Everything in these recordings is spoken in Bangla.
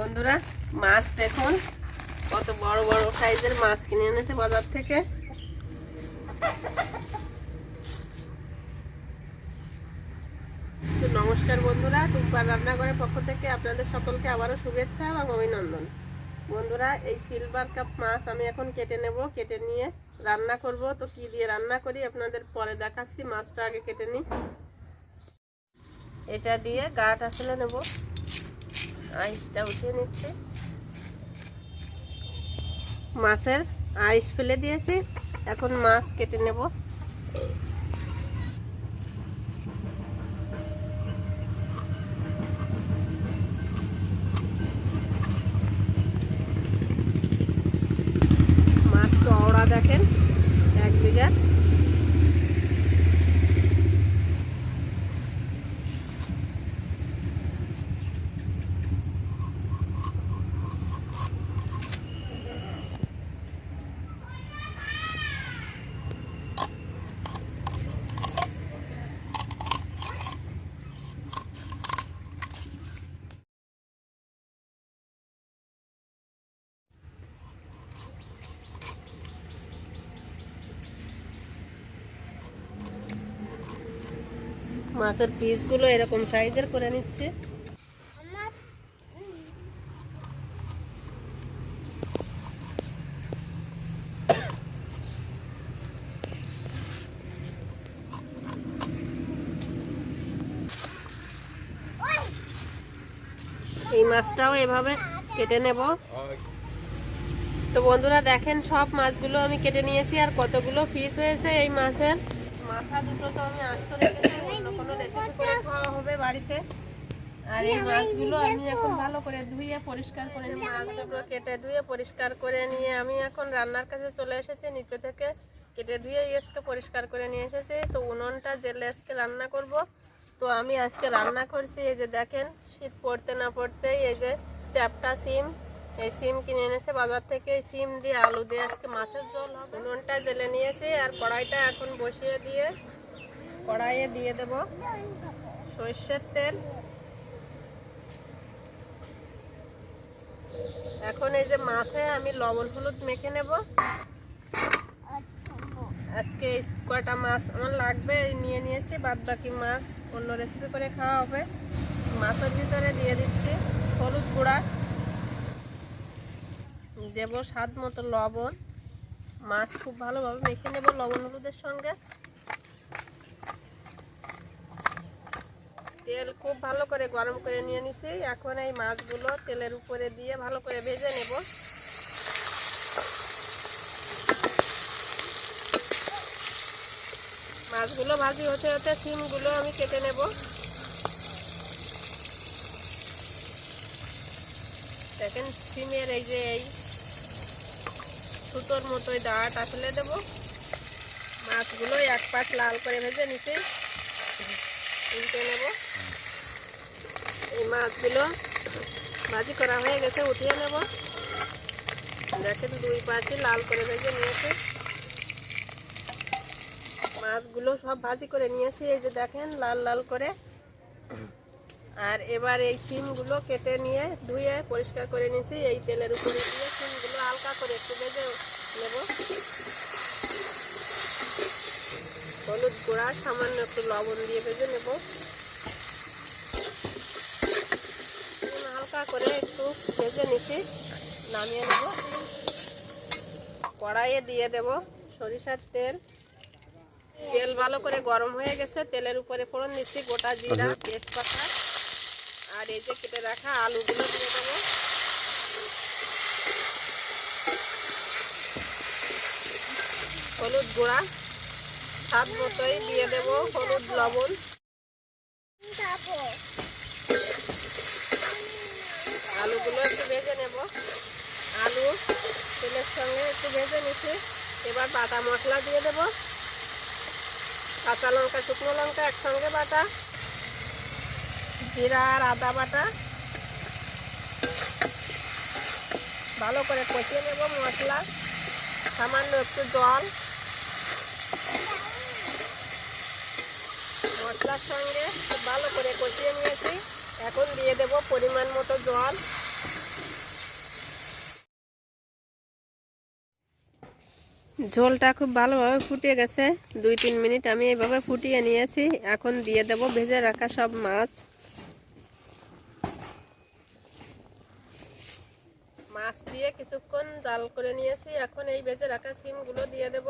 বন্ধুরা, মাছ দেখুন। কত বড় বড় সাইজের মাছ কিনে এনেছে বাজার থেকে। নমস্কার বন্ধুরা টুকবার রান্নাঘরের পক্ষ থেকে আপনাদের সকলকে আবারও শুভেচ্ছা এবং অভিনন্দন। বন্ধুরা, এই সিলভার কাপ মাছ আমি এখন কেটে নেব, কেটে নিয়ে রান্না করব। তো কি দিয়ে রান্না করি আপনাদের পরে দেখাচ্ছি, মাছটা আগে কেটে নিই। এটা দিয়ে গাট আসলে নেব। আইসটা উঠিয়ে নিচ্ছে। মাছের আইস ফেলে দিয়েছি। এখন মাছ কেটে নেব মাছ চওড়া দেখেন এক বিঘা মাছের পিসগুলো এরকম সাইজের করে নিচ্ছে। এই মাছটাও এভাবে কেটে নেব। তো বন্ধুরা দেখেন, সব মাছগুলো আমি কেটে নিয়েছি আর কতগুলো পিস হয়েছে এই মাছের। মাথা দুটো তো আমি আস্ত রেখেছি। খাওয়া হবে বাড়িতে। আর এই মাছগুলো আমি এখন ভালো করে ধুয়ে পরিষ্কার করে মাছগুলো কেটে ধুয়ে পরিষ্কার করে নিয়ে আমি এখন রান্নার কাছে চলে এসেছি, নিচে থেকে কেটে ধুয়ে পরিষ্কার করে নিয়ে এসেছি। তো উনুনটা জেলে আজকে রান্না করব, তো আমি আজকে রান্না করছি, এই যে দেখেন, শীত পড়তে না পড়তেই এই যে চ্যাপটা সিম, এই সিম কিনে এনেছে, বাজার থেকে সিম দিয়ে আলু দিয়ে আজকে মাছের জল উনুনটা জেলে নিয়েছি আর কড়াইটা এখন বসিয়ে দিয়ে কড়াইয়ে দিয়ে দেব সর্ষের তেল। এখন এই যে মাছে আমি লবণ হলুদ মেখে নেব। আজকে কয়টা মাছ আমার লাগবে নিয়ে নিয়েছি বাদ বাকি মাছ অন্য রেসিপি করে খাওয়া হবে। মাছের ভিতরে দিয়ে দিচ্ছি হলুদ গুঁড়া। দেব স্বাদ মতো লবণ। মাছ খুব ভালোভাবে মেখে নেব লবণ হলুদের সঙ্গে। তেল খুব ভালো করে গরম করে নিয়ে নিছি। এখন এই মাছগুলো তেলের উপরে দিয়ে ভালো করে ভেজে নেব। মাছগুলো ভাজি হতে হতে সিমগুলো আমি কেটে নেব। দেখেন, সিমের এই যে এই সুতোর মতোই দাঁড়াটা ফেলে দেবো। মাছগুলো এক পাশ লাল করে ভেজে নিতে উল্টে নেব। এই মাছগুলো ভাজি করা হয়ে গেছে, উঠিয়ে নেব। দেখেন দুই পাশে লাল করে ভেজে নিয়েছে। মাছগুলো সব ভাজি করে নিয়েছি, এই যে দেখেন লাল লাল করে। আর এবার এই সিমগুলো কেটে নিয়ে ধুয়ে পরিষ্কার করে নিয়েছি, এই তেলের উপরে দিয়ে সিমগুলো হালকা করে একটু ভেজে নেব। হলুদ গুঁড়া সামান্য একটু লবণ দিয়ে ভেজে নেব। হালকা করে একটু ভেজে নিচ্ছি নামিয়ে নেব। কড়াইয়ে দিয়ে দেব সরিষার তেল। তেল ভালো করে গরম হয়ে গেছে তেলের উপরে ফোড়ন দিচ্ছি গোটা জিরা তেজপাতা। আর এই যে কেটে রাখা আলুগুলো দিয়ে দেবো। হলুদ গুঁড়া স্বাদ মতোই দিয়ে দেব হলুদ লবণ। আলুগুলো একটু ভেজে নেব। আলু, তেলের সঙ্গে একটু ভেজে নিচ্ছি। এবার বাটা মশলা দিয়ে দেব। কাঁচা লঙ্কা, শুকনো লঙ্কা একসঙ্গে বাটা। জিরা আর আদা বাটা। ভালো করে কষিয়ে নেব মশলা। সামান্য একটু জল। মশলার সঙ্গে খুব ভালো করে কষিয়ে নিয়েছি। এখন দিয়ে দেব পরিমাণ মতো জল। ঝোলটা খুব ভালোভাবে ফুটে গেছে। দুই তিন মিনিট আমি এভাবে ফুটিয়ে নিয়েছি। এখন দিয়ে দেব ভেজে রাখা সব মাছ। মাছ দিয়ে কিছুক্ষণ জাল করে নিয়েছি। এখন এই ভেজে রাখা সিমগুলো দিয়ে দেব।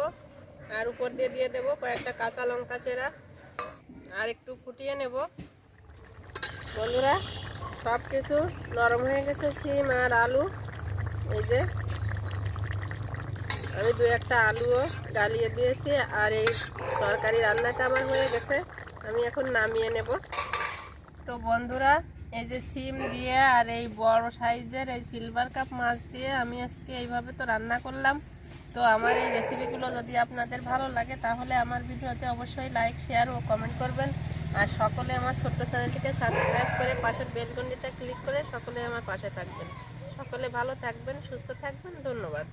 আর উপর দিয়ে দিয়ে দেব কয়েকটা কাঁচা লঙ্কা চেরা। আর একটু ফুটিয়ে নেব। বন্ধুরা সব কিছু নরম হয়ে গেছে, সিম আর আলু। এই যে, আমি দু একটা আলুও ডালিয়ে দিয়েছি আর এই তরকারি রান্নাটা আমার হয়ে গেছে, আমি এখন নামিয়ে নেব। তো বন্ধুরা, এই যে সিম দিয়ে আর এই বড় সাইজের এই সিলভার কাপ মাছ দিয়ে আমি আজকে এইভাবে তো রান্না করলাম। তো আমার এই রেসিপিগুলো যদি আপনাদের ভালো লাগে, তাহলে আমার ভিডিওতে অবশ্যই লাইক শেয়ার ও কমেন্ট করবেন। আর সকলে আমার ছোট্ট চ্যানেলটিকে সাবস্ক্রাইব করে পাশের বেলকনিটা ক্লিক করে সকলে আমার পাশে থাকবেন। সকলে ভালো থাকবেন, সুস্থ থাকবেন, ধন্যবাদ।